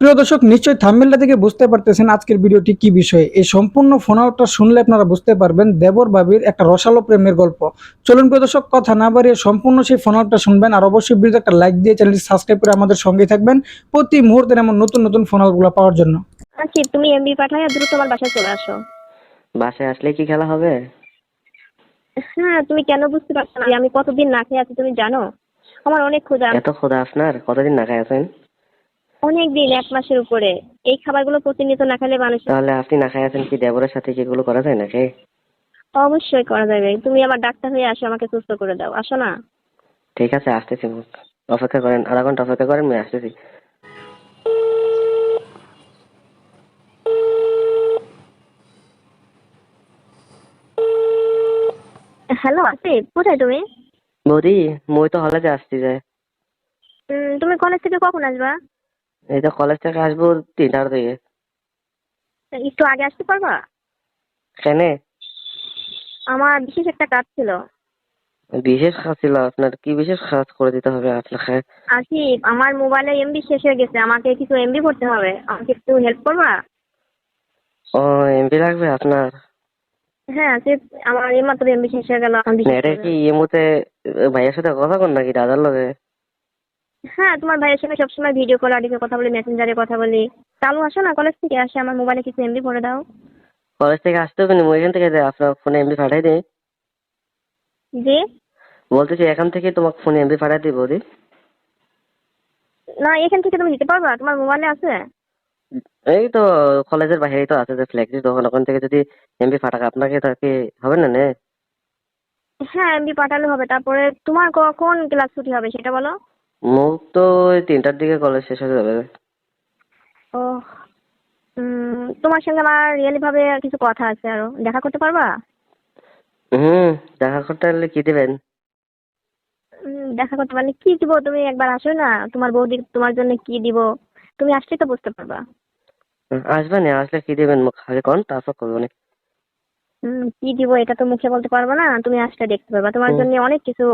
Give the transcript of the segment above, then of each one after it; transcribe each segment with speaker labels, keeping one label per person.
Speaker 1: প্রিয় দর্শক নিশ্চয়ই থাম্বেলটা থেকে বুঝতে পারতেছেন আজকের ভিডিওটি কি বিষয়ে। এই সম্পূর্ণ ফোন আউটটা শুনলে আপনারা বুঝতে পারবেন দেবর বাবির একটা রসালো প্রেমের গল্প। চলুন প্রিয় দর্শক কথা না বাড়িয়ে সম্পূর্ণ সেই ফোন আউটটা শুনবেন আর অবশ্যই ভিডিওতে একটা লাইক দিয়ে চ্যানেলটি সাবস্ক্রাইব করে আমাদের সঙ্গে থাকবেন প্রতি মুহূর্তের এমন নতুন নতুন ফোন আউটগুলো পাওয়ার জন্য।
Speaker 2: আচ্ছা তুমি এমবি পাঠায় দ্রুত আমার বাসায় চলে আসো।
Speaker 3: বাসায় আসলে কি খেলা হবে?
Speaker 2: হ্যাঁ তুমি কেন বুঝতে পারছ না আমি কতদিন না খেয়ে আছি তুমি জানো? আমার অনেক ক্ষুধা।
Speaker 3: এত খোদা আপনার? কতদিন না খাই আছেন?
Speaker 2: অনেক দিন এক মাসের উপরে। এই খাবারগুলো প্রতিনিয়ত না খেলে মানুষ
Speaker 3: তাহলে আপনি না খাই আছেন কি? দেবরের সাথে কি এগুলো করা যায় নাকি?
Speaker 2: অবশ্যই করা যাবে। তুমি আমার ডাক্তার হয়ে আসো আমাকে সুস্থ করে দাও। আসো না।
Speaker 3: ঠিক আছে আসতেছি অপেক্ষা করেন। আধা ঘণ্টা অপেক্ষা করেন আমি আসতেছি।
Speaker 2: হ্যালো আসিফ কোথায় তুমি?
Speaker 3: বৌদি মই তো হলে যে যে।
Speaker 2: উম, তুমি কলেজ থেকে কখন আসবা?
Speaker 3: এই তো কলেজ থেকে আসব তিনটার দিকে
Speaker 2: একটু আগে আসতে পারবা?
Speaker 3: কেন?
Speaker 2: আমার বিশেষ একটা কাজ ছিল।
Speaker 3: বিশেষ কাজ ছিল? আপনার কি বিশেষ কাজ করে দিতে হবে আপনাকে?
Speaker 2: আসিফ আমার মোবাইলে এমবি শেষ হয়ে গেছে আমাকে কিছু এমবি করতে হবে। আমাকে একটু হেল্প করবা?
Speaker 3: ও এমবি লাগবে আপনার?
Speaker 2: হ্যাঁ আসিফ আমার এইমাত্র এমবি শেষ হয়ে গেল
Speaker 3: এটা কি। ইমুতে ভাইয়ের সাথে কথা কর নাকি দাদার লগে?
Speaker 2: হ্যাঁ তোমার ভাইয়ের সঙ্গে সবসময় ভিডিও কল আডিকে কথা বলি মেসেঞ্জারে কথা বলি। চালু আসো না কলেজ থেকে আসে আমার মোবাইলে কিছু এমবি ভরে দাও।
Speaker 3: কলেজ থেকে আসতে হবে না? মই এখান থেকে আপনার ফোনে এমবি পাঠাই দিই
Speaker 2: যে?
Speaker 3: বলতেছি এখান থেকে তোমাকে ফোনে এমবি পাঠাই দিই বৌদি
Speaker 2: না এখান থেকে তুমি দিতে পারবা তোমার মোবাইলে আছে।
Speaker 3: এই তো কলেজের বাইরেই তো আছে যে ফ্লেক্সি তখন ওখান থেকে যদি এমবি ফাটাক আপনাকে তাকে হবে না নে?
Speaker 2: হ্যাঁ এমবি পাঠালে হবে তারপরে তোমার কখন ক্লাস ছুটি হবে সেটা বলো।
Speaker 3: মুখ তো ওই তিনটার দিকে কলেজ শেষ হয়ে যাবে।
Speaker 2: ও উম, তোমার সঙ্গে আমার রিয়েলি ভাবে কিছু কথা আছে আরও। দেখা করতে পারবা?
Speaker 3: হুম দেখা করতে হলে কি দিবেন?
Speaker 2: দেখা করতে পারলে কি দিব? তুমি একবার আসো না তোমার বৌদি তোমার জন্য কি দিব? তুমি আসলে তো বুঝতে পারবা।
Speaker 3: আসবে না আসলে কি দিবেন? মুখ আগে কোন তারপর করব না
Speaker 2: কি দিব এটা তো মুখে বলতে পারব না তুমি আসলে দেখতে পারবা। তোমার। জন্য অনেক কিছু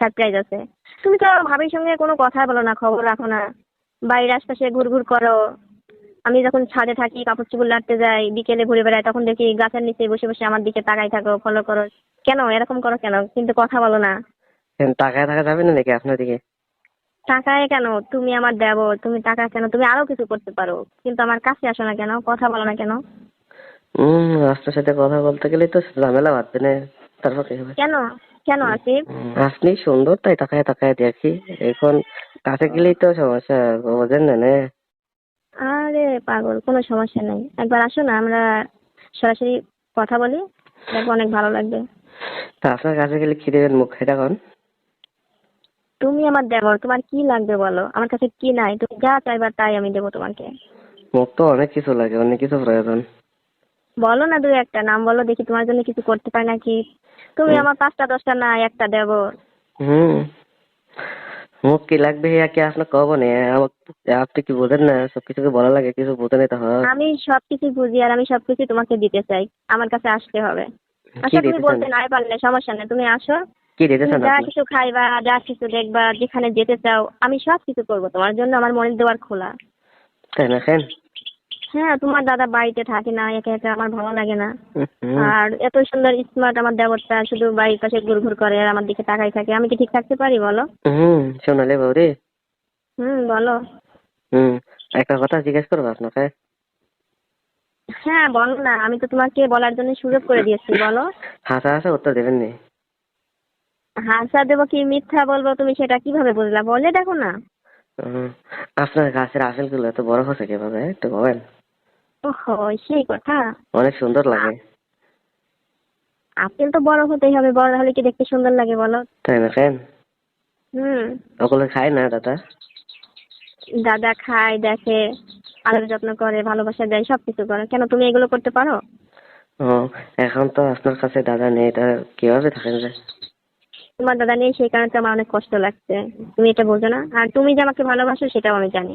Speaker 2: সারপ্রাইজ আছে। তুমি তো ভাবির সঙ্গে কোনো কথা বলো না খবর রাখো না। বাইরের আশপাশে ঘুরঘুর করো। আমি যখন ছাদে থাকি কাপড় চোপড় লাটতে যাই বিকেলে ঘুরে বেড়াই তখন দেখি গাছের নিচে বসে বসে আমার দিকে তাকাই থাকো ফলো করো। কেন? এরকম করো কেন? কিন্তু কথা বলো না।
Speaker 3: টাকায় থাকা যাবে না নাকি আপনার দিকে?
Speaker 2: টাকায় কেন? তুমি আমার দেব তুমি টাকা কেন? তুমি আরও কিছু করতে পারো। কিন্তু আমার কাছে আসো না কেন? কথা বলো না কেন?
Speaker 3: হুম আপনার সাথে কথা বলতে গেলে তো ঝামেলা বাঁধবে না। তারপর
Speaker 2: কেন? কেন আসিফ
Speaker 3: হুম, সুন্দর তাই তাকায় তাকায় দেখি। এখন কাছে গেলেই তো সমস্যা বোঝেন না নে?
Speaker 2: আরে পাগল কোনো সমস্যা নেই। একবার আসো না আমরা সরাসরি কথা বলি দেখো অনেক ভালো লাগবে।
Speaker 3: তা আপনার কাছে গেলে কি দেবেন মুখ এটা কোন?
Speaker 2: তুমি আমার দেবর তোমার কি লাগবে বলো? আমার কাছে কি নাই তুমি যা চাইবা তাই আমি দেবো তোমাকে।
Speaker 3: মুখ তো অনেক কিছু লাগে অনেক কিছু প্রয়োজন।
Speaker 2: বলো না দুই একটা নাম বলো দেখি তোমার জন্য কিছু করতে পারি নাকি। তুমি আমার পাঁচটা দশটা না একটা দেবো।
Speaker 3: হুম। মুখ কি লাগবে ইয়া কি আপনার কব নে? আপনি কি বোঝেন না? সব কিছুকে বলা লাগে কিছু বোঝে নিতে হয়।
Speaker 2: আমি সবকিছু বুঝি আর আমি সবকিছু তোমাকে দিতে চাই। আমার কাছে আসতে হবে। আচ্ছা তুমি বলতে নাই পারলে সমস্যা নেই তুমি আসো।
Speaker 3: কি
Speaker 2: তুমি
Speaker 3: দিতেছেন
Speaker 2: যা কিছু খাইবা যা কিছু দেখবা যেখানে যেতে চাও আমি সব কিছু করব। তোমার জন্য আমার মনের দেওয়ার খোলা।
Speaker 3: তাই না
Speaker 2: হ্যাঁ তোমার দাদা বাড়িতে থাকে না একা একা আমার ভালো লাগে না। আর এত সুন্দর স্মার্ট আমার দেবরটা শুধু বাড়ির পাশে ঘুরঘুর করে আর আমার দিকে তাকাই থাকে। আমি কি ঠিক থাকতে পারি বলো?
Speaker 3: হুম সোনালি বৌদি।
Speaker 2: হুম বলো।
Speaker 3: হুম একটা কথা জিজ্ঞেস করব আপনাকে?
Speaker 2: হ্যাঁ বলো না আমি তো তোমাকে বলার জন্য সুযোগ করে দিয়েছি বলো।
Speaker 3: হাসা হাসা উত্তর দেবেন নি।
Speaker 2: হাসা দেবো কি মিথ্যা বলব তুমি সেটা কীভাবে বুঝলা? বলে দেখো না।
Speaker 3: আপনার গাছের আপেলগুলো এত বড় হচ্ছে কীভাবে একটু বলেন।
Speaker 2: ওহো সেই কথা?
Speaker 3: অনেক সুন্দর লাগে।
Speaker 2: আপেল তো বড় হতেই হবে বড় হলে কি দেখতে সুন্দর লাগে বলো?
Speaker 3: তাই না কেন
Speaker 2: হুম।
Speaker 3: ওগুলো খায় না দাদা?
Speaker 2: দাদা খায় দেখে আদর যত্ন করে ভালোবাসা দেয় সবকিছু করে। কেন তুমি এগুলো করতে পারো?
Speaker 3: ও এখন তো আপনার কাছে দাদা নেই তা কীভাবে থাকেন যে?
Speaker 2: তোমার দাদা নেই সেই কারণে তো আমার অনেক কষ্ট লাগছে। তুমি এটা বোঝো না। আর তুমি যে আমাকে ভালোবাসো সেটাও আমি জানি।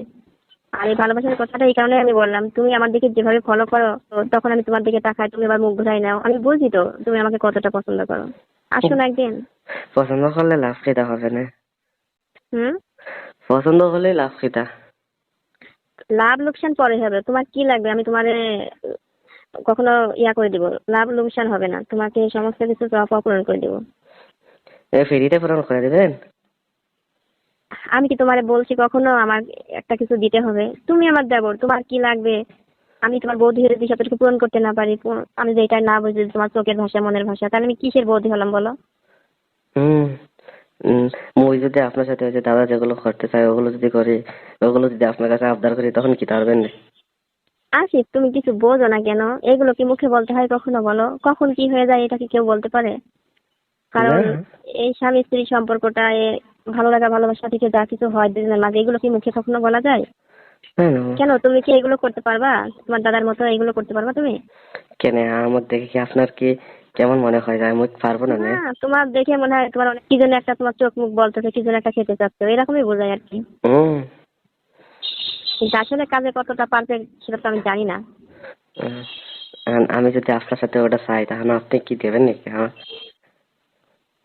Speaker 2: আর এই ভালোবাসার কথাটা এই কারণে আমি বললাম তুমি আমার দিকে যেভাবে ফলো করো তো তখন আমি তোমার দিকে তাকাই তুমি আবার মুখ ঘুরাই নাও। আমি বুঝি তো তুমি আমাকে কতটা পছন্দ করো। আসো না একদিন।
Speaker 3: পছন্দ করলে লাভ খেতে হবে না?
Speaker 2: হুম?
Speaker 3: পছন্দ হলে লাভ খেতা
Speaker 2: লাভ লোকসান পরে হবে। তোমার কি লাগবে? আমি তোমার কখনো ইয়া করে দিব। লাভ লোকসান হবে না। তোমাকে সমস্ত কিছু অপূরণ করে দিব।
Speaker 3: এ ফ্রিতে পূরণ করে দিবেন?
Speaker 2: আমি কি তোমারে বলছি কখনো? আমার একটা কিছু দিতে হবে। তুমি আমার দেবর তোমার কি লাগবে? আমি তোমার বৌদি হয়ে যদি সবটুকু পূরণ করতে না পারি আমি যে এটা না বুঝি তোমার চোখের ভাষা মনের ভাষা তাহলে আমি কিসের বৌদি হলাম বলো?
Speaker 3: হুম মুই যদি আপনার সাথে ওই দাদা যেগুলো করতে চাই ওগুলো যদি করি ওগুলো যদি আপনার কাছে আবদার করি তখন কি পারবেন না
Speaker 2: আসিফ তুমি কিছু বোঝো না কেন? এগুলো কি মুখে বলতে হয় কখনো বলো? কখন কি হয়ে যায় এটা কি কেউ বলতে পারে? কারণ এই স্বামী স্ত্রী সম্পর্কটা ভালো লাগা ভালোবাসা থেকে যা কিছু হয় দুজনের মাঝে এগুলো কি মুখে কখনো বলা যায়?
Speaker 3: না।
Speaker 2: কেন? তুমি কি এগুলো করতে পারবা? তোমার দাদার মতো এগুলো করতে পারবা তুমি?
Speaker 3: কেন? আমার দেখে কি আপনার কি কেমন মনে হয়? আমি পারব না
Speaker 2: তোমার দেখে মনে হয় তোমার অনেক কি যেন একটা তোমার চোখ মুখ বলতেছে কি যেন একটা খেতে চাচ্ছে এরকমই বোঝায় আর কি।
Speaker 3: হুম
Speaker 2: কিন্তু আসলে কাজে কতটা পারবে সেটা তো আমি জানি না।
Speaker 3: আমি যদি আপনার সাথে ওটা চাই তাহলে আপনি কি দেবেন নাকি আমার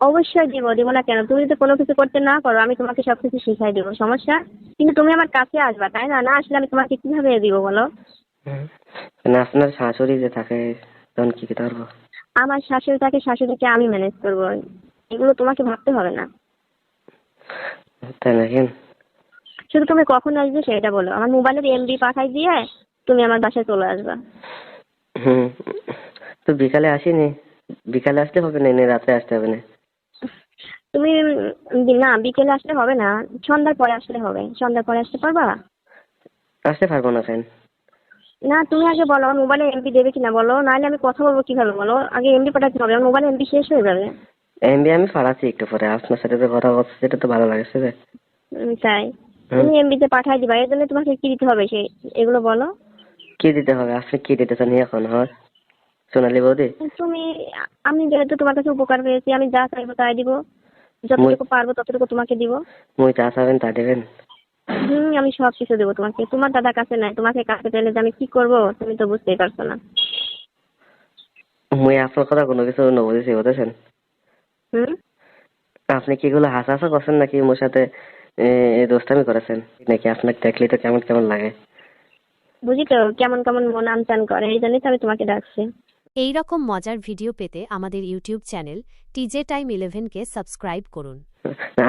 Speaker 2: অবশ্যই দিব দিব না কেন? তুমি যদি কোনো কিছু করতে না পারো আমি তোমাকে সব কিছু শিখাই দিব সমস্যা? কিন্তু তুমি আমার কাছে আসবা তাই না? না আসলে আমি তোমাকে কীভাবে দিব বলো।
Speaker 3: আপনার শাশুড়ি যে থাকে তখন কি পারব?
Speaker 2: আমার শাশুড়িটাকে শাশুড়িকে আমি ম্যানেজ করব। এগুলো তোমাকে ভাবতে হবে না।
Speaker 3: তাই নাকি?
Speaker 2: শুধু তুমি কখন আসবে সেটা বলো। আমার মোবাইলের এমবি পাঠাই দিয়ে তুমি আমার বাসায় চলে আসবা।
Speaker 3: হুম। তো বিকালে আসিনি। বিকালে আসলে হবে না রাত্রে আসতে হবে না।
Speaker 2: তুমি না বিকেলে আসলে হবে না। সন্ধ্যার পরে আসলে হবে। সন্ধ্যার পরে আসতে পারবা?
Speaker 3: আসতে পারব না কেন
Speaker 2: না তুমি আগে বলো আমার মোবাইলে এমবি দেবে কিনা বলো? নাহলে আমি কথা বলব কীভাবে বলো? আগে এমবি পাঠাতে হবে আমার মোবাইলে এমবি শেষ হয়ে যাবে।
Speaker 3: এমবি আমি পাঠাচ্ছি একটু পরে আপনার সাথে যে কথা বলছি সেটা তো ভালো লাগছে যে।
Speaker 2: তাই। তুমি এমবিতে পাঠাই দিবা এর জন্য তোমাকে কি দিতে হবে সে এগুলো বলো।
Speaker 3: কি দিতে হবে? আপনি কি দিতে চান? এখন আমার সোনালি বৌদি?
Speaker 2: তুমি আমি যেহেতু তোমার কাছে উপকার পেয়েছি আমি যা চাইব তাই দিব। যতটুকু পারব ততটুকু তোমাকে দিব।
Speaker 3: মুই যা চাবেন তা দেবেন।
Speaker 2: হুম আমি সব কিছু দেবো তোমাকে। তোমার দাদার কাছে নাই তোমাকে কাছে পেলে যে আমি কি করব তুমি তো বুঝতেই পারছ না।
Speaker 3: মুই আপনার কথা কোনো কিছু ন বুঝেছি বুঝেছেন?
Speaker 2: হুম?
Speaker 3: আপনি কি এগুলো হাসা হাসা করছেন নাকি মোর সাথে এ, এ দোস্তামি করেছেন? নাকি আপনাকে দেখলেই তো কেমন কেমন লাগে?
Speaker 2: বুঝি তো কেমন কেমন মন আমচান করে এই জন্যই তো আমি তোমাকে ডাকছি।
Speaker 4: এই রকম মজার ভিডিও পেতে আমাদের ইউটিউব চ্যানেল টিজে টাইম ইলেভেনকে সাবস্ক্রাইব করুন।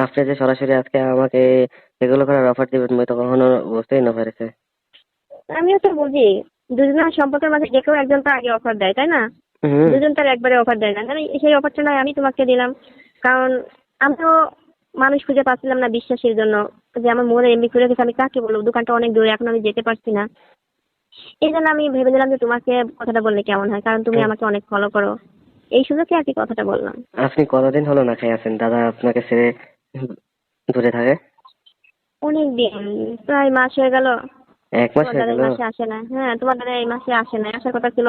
Speaker 3: আপনি যে সরাসরি আজকে আমাকে এগুলো করার অফার দিবেন মুই তো কখনো বুঝতেই না পারেছে।
Speaker 2: আমিও তো বুঝি। দুজনের সম্পর্কের মাঝে যে কেউ একজন তো আগে অফার দেয় তাই না? দুজন তার একবারে অফার দেয় না। আমি সেই অফারটা নয় আমি তোমাকে দিলাম। কারণ আমি তো মানুষ খুঁজে পাচ্ছিলাম না বিশ্বাসের জন্য। যে আমার মনে এমবি খুলে গেছে আমি কাকে বলব? দোকানটা অনেক দূরে এখন আমি যেতে পারছি না। এই জন্য আমি ভেবে নিলাম যে তোমাকে কথাটা বললে কেমন হয় কারণ তুমি আমাকে অনেক ফলো করো। এই সুযোগে আর কি কথাটা বললাম।
Speaker 3: আপনি কতদিন হলো না খেয়ে আছেন? দাদা আপনাকে ছেড়ে দূরে থাকে?
Speaker 2: অনেক দিন প্রায় মাস হয়ে গেল।
Speaker 3: এক মাস হয়ে গেল?
Speaker 2: মাসে আসে না। হ্যাঁ তোমার দাদা এই মাসে আসে না। আসার কথা ছিল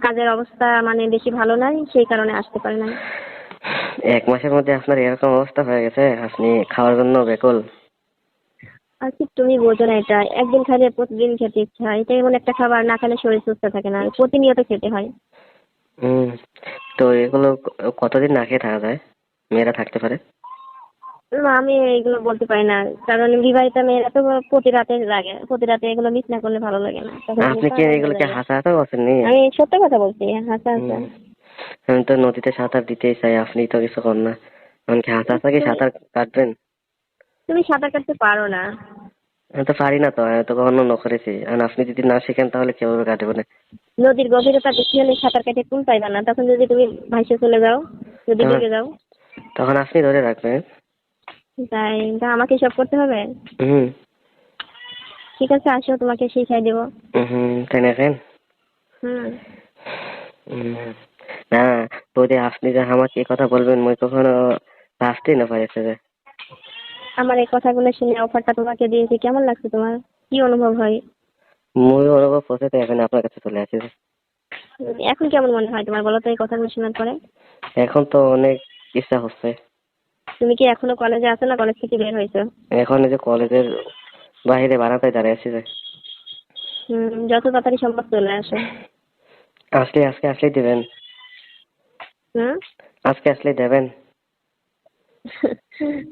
Speaker 2: কাজের অবস্থা মানে বেশি ভালো নাই সেই কারণে আসতে পারে না
Speaker 3: এক মাসের মধ্যে আপনার এরকম অবস্থা হয়ে গেছে? আপনি খাওয়ার জন্য বেকল।
Speaker 2: আর কি তুমি বোঝো না এটা। একদিন খাইলে প্রতিদিন খেতে ইচ্ছা হয়। এটা এমন একটা খাবার না খেলে শরীর সুস্থ থাকে না। প্রতিনিয়ত খেতে হয়।
Speaker 3: হুম তো এগুলো কতদিন না খেয়ে থাকা যায়? মেয়েরা থাকতে পারে?
Speaker 2: না, আমি এগুলো বলতে পারি না। কারণ বিবাহিত মেয়েরা তো প্রতি রাতে লাগে প্রতি রাতে এগুলো মিস না করলে ভালো লাগে না।
Speaker 3: আপনি কি
Speaker 2: হয়ে যায়।
Speaker 3: হাসা হাসা করছেন
Speaker 2: আমি সত্য কথা বলছি হাসা হাসা
Speaker 3: আমি তো নদীতে সাঁতার দিতেই চাই। আপনি তো কিছু কর না। এমনকি হাসা হাসা কি সাঁতার কাটবেন?
Speaker 2: তুমি সাঁতার কাটতে পারো না।
Speaker 3: আমি তো পারি না তো আমি তো কখনো ন করেছি আর আপনি যদি না শিখেন তাহলে কীভাবে কাটবে না
Speaker 2: নদীর গভীরতা বেশি হলে সাঁতার কাটে কোন পাইবা না? তখন যদি তুমি ভাইসে চলে যাও যদি
Speaker 3: হ্যাঁ।
Speaker 2: ডুবে যাও।
Speaker 3: তখন আপনি ধরে রাখবেন।
Speaker 2: তাই তা আমাকে সব করতে হবে?
Speaker 3: হুম।
Speaker 2: ঠিক আছে আসো তোমাকে শিখাই দেবো।
Speaker 3: হুম তাই না কেন?
Speaker 2: হুম।
Speaker 3: হুম। না বৌদি আপনি যে আমাকে কথা বলবেন মুই কখনো ভাবতেই না পারেছে যে।
Speaker 2: আমার এই কথাগুলো শুনে অফারটা তোমাকে দিয়েছি। কেমন লাগছে তোমার? কি অনুভব হয়?
Speaker 3: মুই অনুভব করতে তো এখন আপনার কাছে চলে আসি।
Speaker 2: এখন কেমন মনে হয় তোমার? বলো তো এই কথাগুলো শোনার পরে।
Speaker 3: এখন তো অনেক ইচ্ছা হচ্ছে।
Speaker 2: তুমি কি এখনও কলেজে আছো না কলেজ থেকে বের হয়েছো?
Speaker 3: এখন এই যে কলেজের বাইরে বারান্দায় দাঁড়িয়ে আছি যে।
Speaker 2: হুম যত তাড়াতাড়ি সম্ভব চলে আসো।
Speaker 3: আসলে আজকে আসলেই দেবেন।
Speaker 2: হুম?
Speaker 3: আজকে আসলেই দেবেন।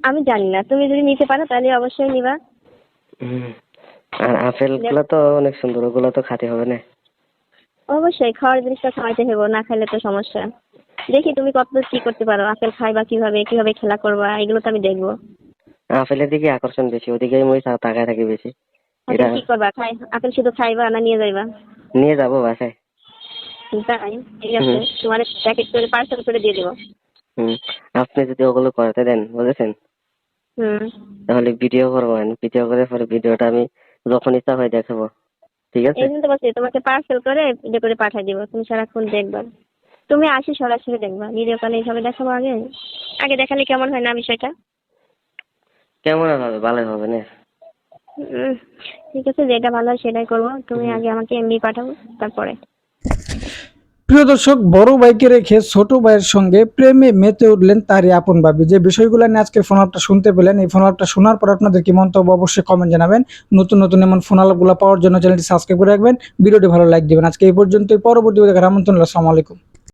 Speaker 2: আমি জানি না। তুমি যদি নিতে পারো তাহলে অবশ্যই নিবা।
Speaker 3: আর আপেলগুলো তো অনেক সুন্দর ওগুলো তো খেতে হবে না।
Speaker 2: অবশ্যই খাওয়ার জিনিসটা খাওয়াইতে হবে না খাইলে তো সমস্যা। দেখি তুমি কত কি করতে পারো আপেল খাইবা কীভাবে কীভাবে খেলা করবা এগুলো তো আমি দেখব।
Speaker 3: আপেলের দিকে আকর্ষণ বেশি ওদিকে মই তাকায় থাকি বেশি। এটা
Speaker 2: কি করবা? খাই আপেল শুধু খাইবা না নিয়ে যাইবা?
Speaker 3: নিয়ে যাব বাসায়।
Speaker 2: তাই? ঠিক আছে তোমার প্যাকেট করে পার্সেল করে দিয়ে দেবো।
Speaker 3: হুম আপনি যদি ওগুলো করতে দেন বুঝেছেন?
Speaker 2: হুম।
Speaker 3: তাহলে ভিডিও করব ভিডিও করে পরে ভিডিওটা আমি যখন ইচ্ছা হয় দেখাবো। ঠিক আছে?
Speaker 2: এই জন্য তো বলছি তোমাকে পার্সেল করে ভিডিও করে পাঠিয়ে দিব। তুমি সারাক্ষণ দেখবা। তুমি আসি সরাসরি দেখবা। ভিডিও কলে এইভাবে দেখাবো আগে? আগে দেখালে কেমন হয় না বিষয়টা?
Speaker 3: কেমন আর হবে? ভালো হবে না?
Speaker 2: ঠিক আছে যেটা ভালো হয় সেটাই করব। তুমি আগে আমাকে এমবি পাঠাবো তারপরে।
Speaker 1: প্রিয় দর্শক, বড় ভাইকে রেখে ছোট ভাইয়ের সঙ্গে প্রেমে মেতে উঠলেন তারই আপন ভাবি। যে বিষয়গুলো নিয়ে আজকে ফোন আপটা শুনতে পেলেন, এই ফোন আপটা শোনার পর আপনাদের কি মন্তব্য অবশ্যই কমেন্ট জানাবেন। নতুন নতুন এমন ফোন আলাপগুলো পাওয়ার জন্য চ্যানেলটি সাবস্ক্রাইব করে রাখবেন। ভিডিওটি ভালো লাইক দেবেন। আজকে এই পর্যন্তই। পরবর্তী দেখার আমন্ত্রণ। আসসালামু আলাইকুম।